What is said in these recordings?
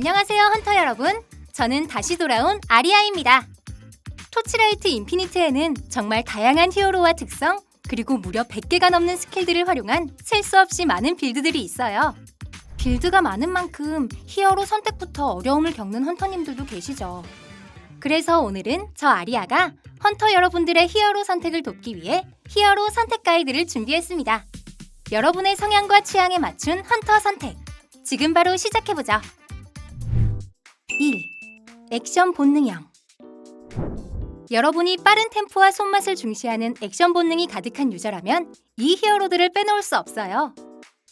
안녕하세요, 헌터 여러분. 저는 다시 돌아온 아리아입니다. 토치라이트 인피니트에는 정말 다양한 히어로와 특성, 그리고 무려 100개가 넘는 스킬들을 활용한 셀 수 없이 많은 빌드들이 있어요. 빌드가 많은 만큼 히어로 선택부터 어려움을 겪는 헌터님들도 계시죠. 그래서 오늘은 저 아리아가 헌터 여러분들의 히어로 선택을 돕기 위해 히어로 선택 가이드를 준비했습니다. 여러분의 성향과 취향에 맞춘 헌터 선택. 지금 바로 시작해보죠. 1. 액션 본능형. 여러분이 빠른 템포와 손맛을 중시하는 액션 본능이 가득한 유저라면 이 히어로들을 빼놓을 수 없어요.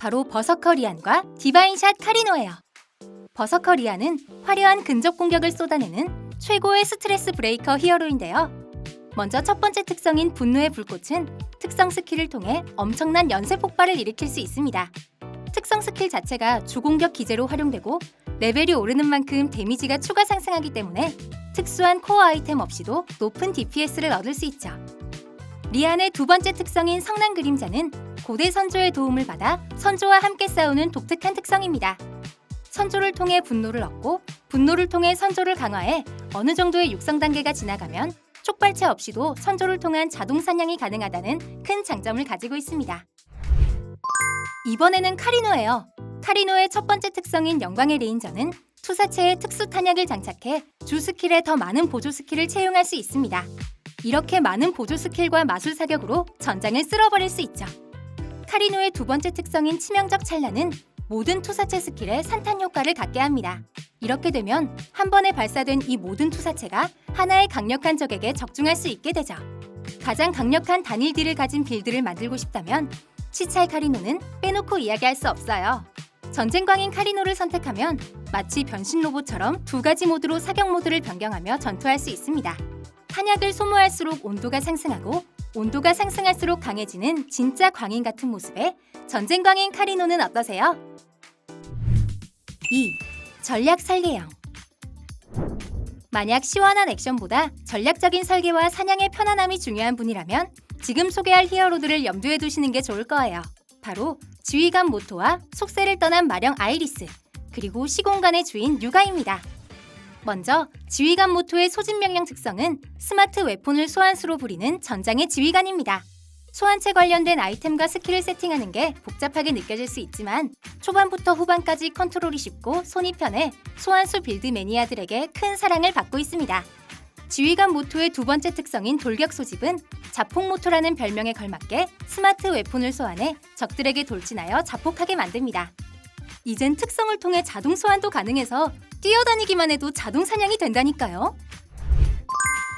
바로 버서커 리안과 디바인샷 카리노예요. 버서커 리안은 화려한 근접 공격을 쏟아내는 최고의 스트레스 브레이커 히어로인데요. 먼저 첫 번째 특성인 분노의 불꽃은 특성 스킬을 통해 엄청난 연쇄 폭발을 일으킬 수 있습니다. 특성 스킬 자체가 주공격 기제로 활용되고 레벨이 오르는 만큼 데미지가 추가 상승하기 때문에 특수한 코어 아이템 없이도 높은 DPS를 얻을 수 있죠. 리안의 두 번째 특성인 성난 그림자는 고대 선조의 도움을 받아 선조와 함께 싸우는 독특한 특성입니다. 선조를 통해 분노를 얻고 분노를 통해 선조를 강화해 어느 정도의 육성 단계가 지나가면 촉발체 없이도 선조를 통한 자동 사냥이 가능하다는 큰 장점을 가지고 있습니다. 이번에는 카리노예요. 카리노의 첫 번째 특성인 영광의 레인저는 투사체에 특수 탄약을 장착해 주 스킬에 더 많은 보조 스킬을 채용할 수 있습니다. 이렇게 많은 보조 스킬과 마술 사격으로 전장을 쓸어버릴 수 있죠. 카리노의 두 번째 특성인 치명적 찰나는 모든 투사체 스킬에 산탄 효과를 갖게 합니다. 이렇게 되면 한 번에 발사된 이 모든 투사체가 하나의 강력한 적에게 적중할 수 있게 되죠. 가장 강력한 단일 딜을 가진 빌드를 만들고 싶다면 치찰 카리노는 빼놓고 이야기할 수 없어요. 전쟁광인 카리노를 선택하면 마치 변신 로봇처럼 두 가지 모드로 사격 모드를 변경하며 전투할 수 있습니다. 탄약을 소모할수록 온도가 상승하고 온도가 상승할수록 강해지는 진짜 광인 같은 모습에 전쟁광인 카리노는 어떠세요? 2. 전략 설계형 만약 시원한 액션보다 전략적인 설계와 사냥의 편안함이 중요한 분이라면 지금 소개할 히어로들을 염두에 두시는 게 좋을 거예요. 바로 지휘관 모토와 속세를 떠난 마령 아이리스, 그리고 시공간의 주인 유가입니다. 먼저 지휘관 모토의 소진 명령 특성은 스마트 웨폰을 소환수로 부리는 전장의 지휘관입니다. 소환체 관련된 아이템과 스킬을 세팅하는 게 복잡하게 느껴질 수 있지만 초반부터 후반까지 컨트롤이 쉽고 손이 편해 소환수 빌드 매니아들에게 큰 사랑을 받고 있습니다. 지휘관 모토의 두 번째 특성인 돌격 소집은 자폭 모토라는 별명에 걸맞게 스마트 웨폰을 소환해 적들에게 돌진하여 자폭하게 만듭니다. 이젠 특성을 통해 자동 소환도 가능해서 뛰어다니기만 해도 자동 사냥이 된다니까요.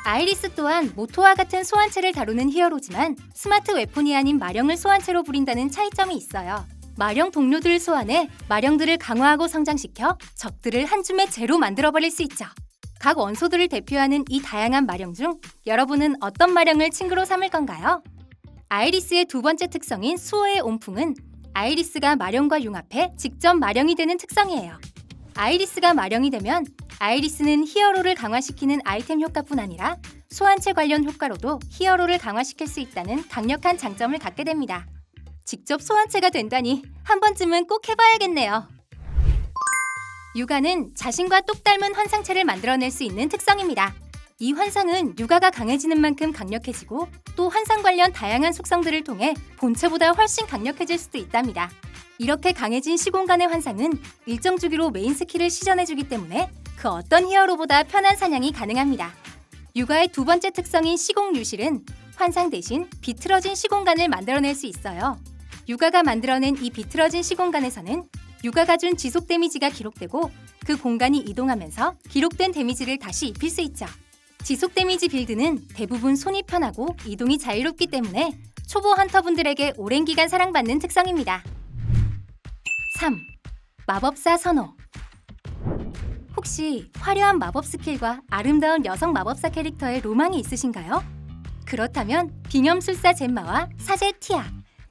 아이리스 또한 모토와 같은 소환체를 다루는 히어로지만 스마트 웨폰이 아닌 마령을 소환체로 부린다는 차이점이 있어요. 마령 동료들을 소환해 마령들을 강화하고 성장시켜 적들을 한 줌에 제로 만들어버릴 수 있죠. 각 원소들을 대표하는 이 다양한 마령 중 여러분은 어떤 마령을 친구로 삼을 건가요? 아이리스의 두 번째 특성인 수호의 온풍은 아이리스가 마령과 융합해 직접 마령이 되는 특성이에요. 아이리스가 마령이 되면 아이리스는 히어로를 강화시키는 아이템 효과뿐 아니라 소환체 관련 효과로도 히어로를 강화시킬 수 있다는 강력한 장점을 갖게 됩니다. 직접 소환체가 된다니 한 번쯤은 꼭 해봐야겠네요. 육아는 자신과 똑 닮은 환상체를 만들어낼 수 있는 특성입니다. 이 환상은 육아가 강해지는 만큼 강력해지고 또 환상 관련 다양한 속성들을 통해 본체보다 훨씬 강력해질 수도 있답니다. 이렇게 강해진 시공간의 환상은 일정 주기로 메인 스킬을 시전해주기 때문에 그 어떤 히어로보다 편한 사냥이 가능합니다. 육아의 두 번째 특성인 시공 유실은 환상 대신 비틀어진 시공간을 만들어낼 수 있어요. 육아가 만들어낸 이 비틀어진 시공간에서는 육아가 준 지속 데미지가 기록되고 그 공간이 이동하면서 기록된 데미지를 다시 입힐 수 있죠. 지속 데미지 빌드는 대부분 손이 편하고 이동이 자유롭기 때문에 초보 헌터분들에게 오랜 기간 사랑받는 특성입니다. 3. 마법사 선호 혹시 화려한 마법 스킬과 아름다운 여성 마법사 캐릭터에 로망이 있으신가요? 그렇다면 비념술사 젬마와 사제 티아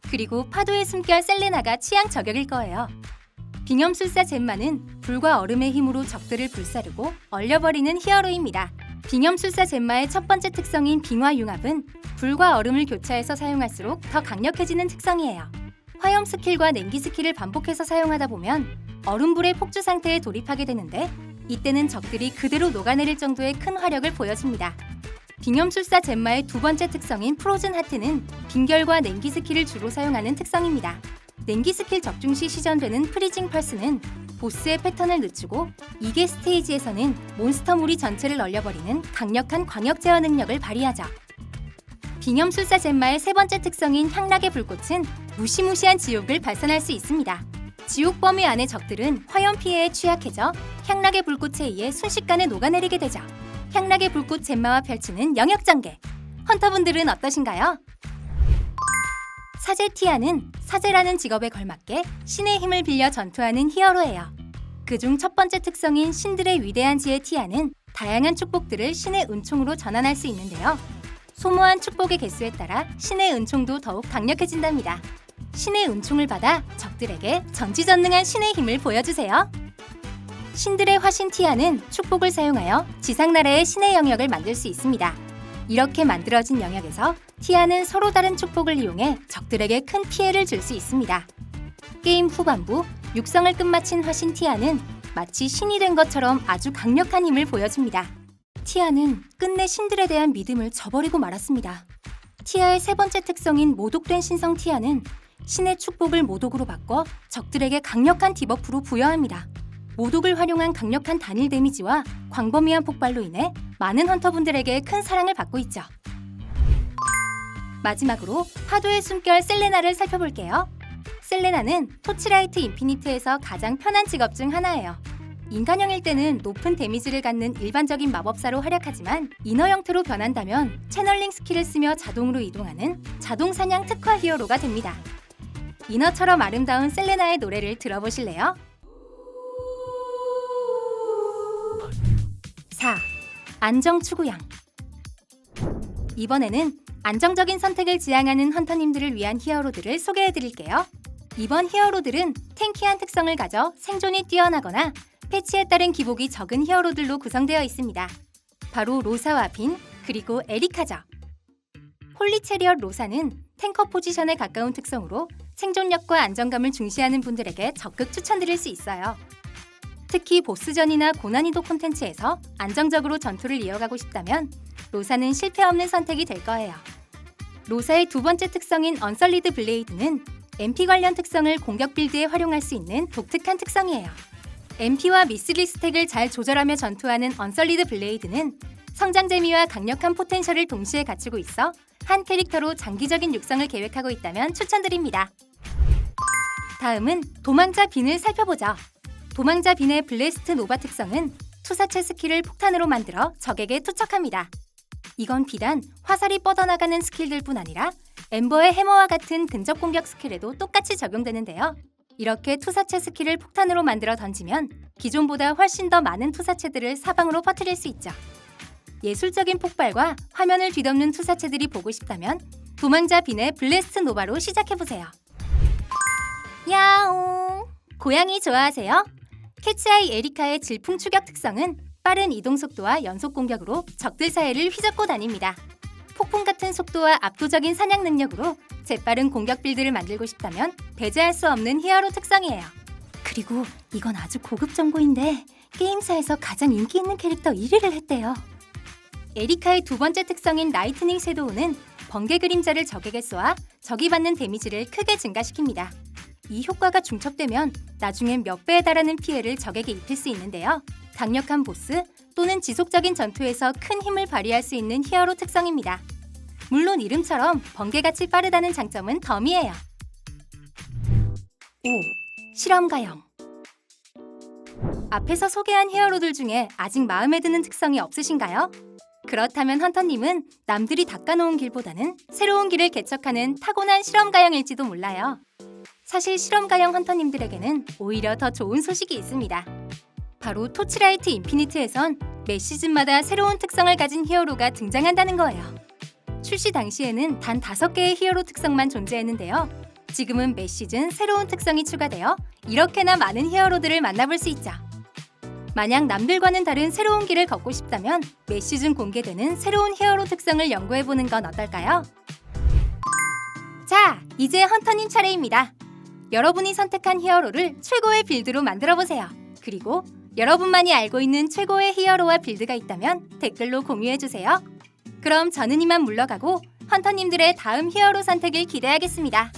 그리고 파도의 숨결 셀레나가 취향 저격일 거예요. 비념술사 젬마는 불과 얼음의 힘으로 적들을 불사르고 얼려버리는 히어로입니다. 비념술사 젬마의 첫 번째 특성인 빙화융합은 불과 얼음을 교차해서 사용할수록 더 강력해지는 특성이에요. 화염 스킬과 냉기 스킬을 반복해서 사용하다 보면 얼음불의 폭주 상태에 돌입하게 되는데 이때는 적들이 그대로 녹아내릴 정도의 큰 화력을 보여줍니다. 빙염술사 젠마의 두 번째 특성인 프로즌 하트는 빙결과 냉기 스킬을 주로 사용하는 특성입니다. 냉기 스킬 적중 시 시전되는 프리징 펄스는 보스의 패턴을 늦추고 2개 스테이지에서는 몬스터 무리 전체를 얼려버리는 강력한 광역 제어 능력을 발휘하죠. 빙염술사 젠마의 세 번째 특성인 향락의 불꽃은 무시무시한 지옥을 발산할 수 있습니다. 지옥 범위 안의 적들은 화염 피해에 취약해져 향락의 불꽃에 의해 순식간에 녹아내리게 되죠. 향락의 불꽃 젠마와 펼치는 영역 전개. 헌터분들은 어떠신가요? 사제 티아는 사제라는 직업에 걸맞게 신의 힘을 빌려 전투하는 히어로예요. 그중 첫 번째 특성인 신들의 위대한 지혜 티아는 다양한 축복들을 신의 은총으로 전환할 수 있는데요. 소모한 축복의 개수에 따라 신의 은총도 더욱 강력해진답니다. 신의 은총을 받아 적들에게 전지전능한 신의 힘을 보여주세요. 신들의 화신 티아는 축복을 사용하여 지상 나라의 신의 영역을 만들 수 있습니다. 이렇게 만들어진 영역에서 티아는 서로 다른 축복을 이용해 적들에게 큰 피해를 줄 수 있습니다. 게임 후반부 육성을 끝마친 화신 티아는 마치 신이 된 것처럼 아주 강력한 힘을 보여줍니다. 티아는 끝내 신들에 대한 믿음을 저버리고 말았습니다. 티아의 세 번째 특성인 모독된 신성 티아는 신의 축복을 모독으로 바꿔 적들에게 강력한 디버프로 부여합니다. 모독을 활용한 강력한 단일 데미지와 광범위한 폭발로 인해 많은 헌터분들에게 큰 사랑을 받고 있죠. 마지막으로 파도의 숨결 셀레나를 살펴볼게요. 셀레나는 토치라이트 인피니트에서 가장 편한 직업 중 하나예요. 인간형일 때는 높은 데미지를 갖는 일반적인 마법사로 활약하지만 인어 형태로 변한다면 채널링 스킬을 쓰며 자동으로 이동하는 자동 사냥 특화 히어로가 됩니다. 인어처럼 아름다운 셀레나의 노래를 들어보실래요? 4. 안정 추구형 이번에는 안정적인 선택을 지향하는 헌터님들을 위한 히어로들을 소개해 드릴게요. 이번 히어로들은 탱키한 특성을 가져 생존이 뛰어나거나 패치에 따른 기복이 적은 히어로들로 구성되어 있습니다. 바로 로사와 빈, 그리고 에리카죠. 홀리체리엇 로사는 탱커 포지션에 가까운 특성으로 생존력과 안정감을 중시하는 분들에게 적극 추천드릴 수 있어요. 특히 보스전이나 고난이도 콘텐츠에서 안정적으로 전투를 이어가고 싶다면 로사는 실패 없는 선택이 될 거예요. 로사의 두 번째 특성인 언설리드 블레이드는 MP 관련 특성을 공격 빌드에 활용할 수 있는 독특한 특성이에요. MP와 미스리 스택을 잘 조절하며 전투하는 언설리드 블레이드는 성장 재미와 강력한 포텐셜을 동시에 갖추고 있어 한 캐릭터로 장기적인 육성을 계획하고 있다면 추천드립니다. 다음은 도망자 빈을 살펴보죠. 도망자 빈의 블레스트 노바 특성은 투사체 스킬을 폭탄으로 만들어 적에게 투척합니다. 이건 비단 화살이 뻗어나가는 스킬들뿐 아니라 엠버의 해머와 같은 근접 공격 스킬에도 똑같이 적용되는데요. 이렇게 투사체 스킬을 폭탄으로 만들어 던지면 기존보다 훨씬 더 많은 투사체들을 사방으로 퍼뜨릴 수 있죠. 예술적인 폭발과 화면을 뒤덮는 투사체들이 보고 싶다면 도망자 빈의 블레스트 노바로 시작해보세요. 야옹! 고양이 좋아하세요? 캐치아이 에리카의 질풍 추격 특성은 빠른 이동 속도와 연속 공격으로 적들 사이를 휘젓고 다닙니다. 폭풍 같은 속도와 압도적인 사냥 능력으로 재빠른 공격 빌드를 만들고 싶다면 배제할 수 없는 히어로 특성이에요. 그리고 이건 아주 고급 정보인데 게임사에서 가장 인기 있는 캐릭터 1위를 했대요. 에리카의 두 번째 특성인 라이트닝 섀도우는 번개 그림자를 적에게 쏘아 적이 받는 데미지를 크게 증가시킵니다. 이 효과가 중첩되면 나중엔 몇 배에 달하는 피해를 적에게 입힐 수 있는데요. 강력한 보스 또는 지속적인 전투에서 큰 힘을 발휘할 수 있는 히어로 특성입니다. 물론 이름처럼 번개같이 빠르다는 장점은 덤이에요. 5. 실험가형 앞에서 소개한 히어로들 중에 아직 마음에 드는 특성이 없으신가요? 그렇다면 헌터님은 남들이 닦아놓은 길보다는 새로운 길을 개척하는 타고난 실험가형일지도 몰라요. 사실 실험가형 헌터님들에게는 오히려 더 좋은 소식이 있습니다. 바로 토치라이트 인피니트에선 매 시즌마다 새로운 특성을 가진 히어로가 등장한다는 거예요. 출시 당시에는 단 5개의 히어로 특성만 존재했는데요. 지금은 매 시즌 새로운 특성이 추가되어 이렇게나 많은 히어로들을 만나볼 수 있죠. 만약 남들과는 다른 새로운 길을 걷고 싶다면 매 시즌 공개되는 새로운 히어로 특성을 연구해보는 건 어떨까요? 자, 이제 헌터님 차례입니다. 여러분이 선택한 히어로를 최고의 빌드로 만들어 보세요. 그리고 여러분만이 알고 있는 최고의 히어로와 빌드가 있다면 댓글로 공유해 주세요. 그럼 저는 이만 물러가고 헌터님들의 다음 히어로 선택을 기대하겠습니다.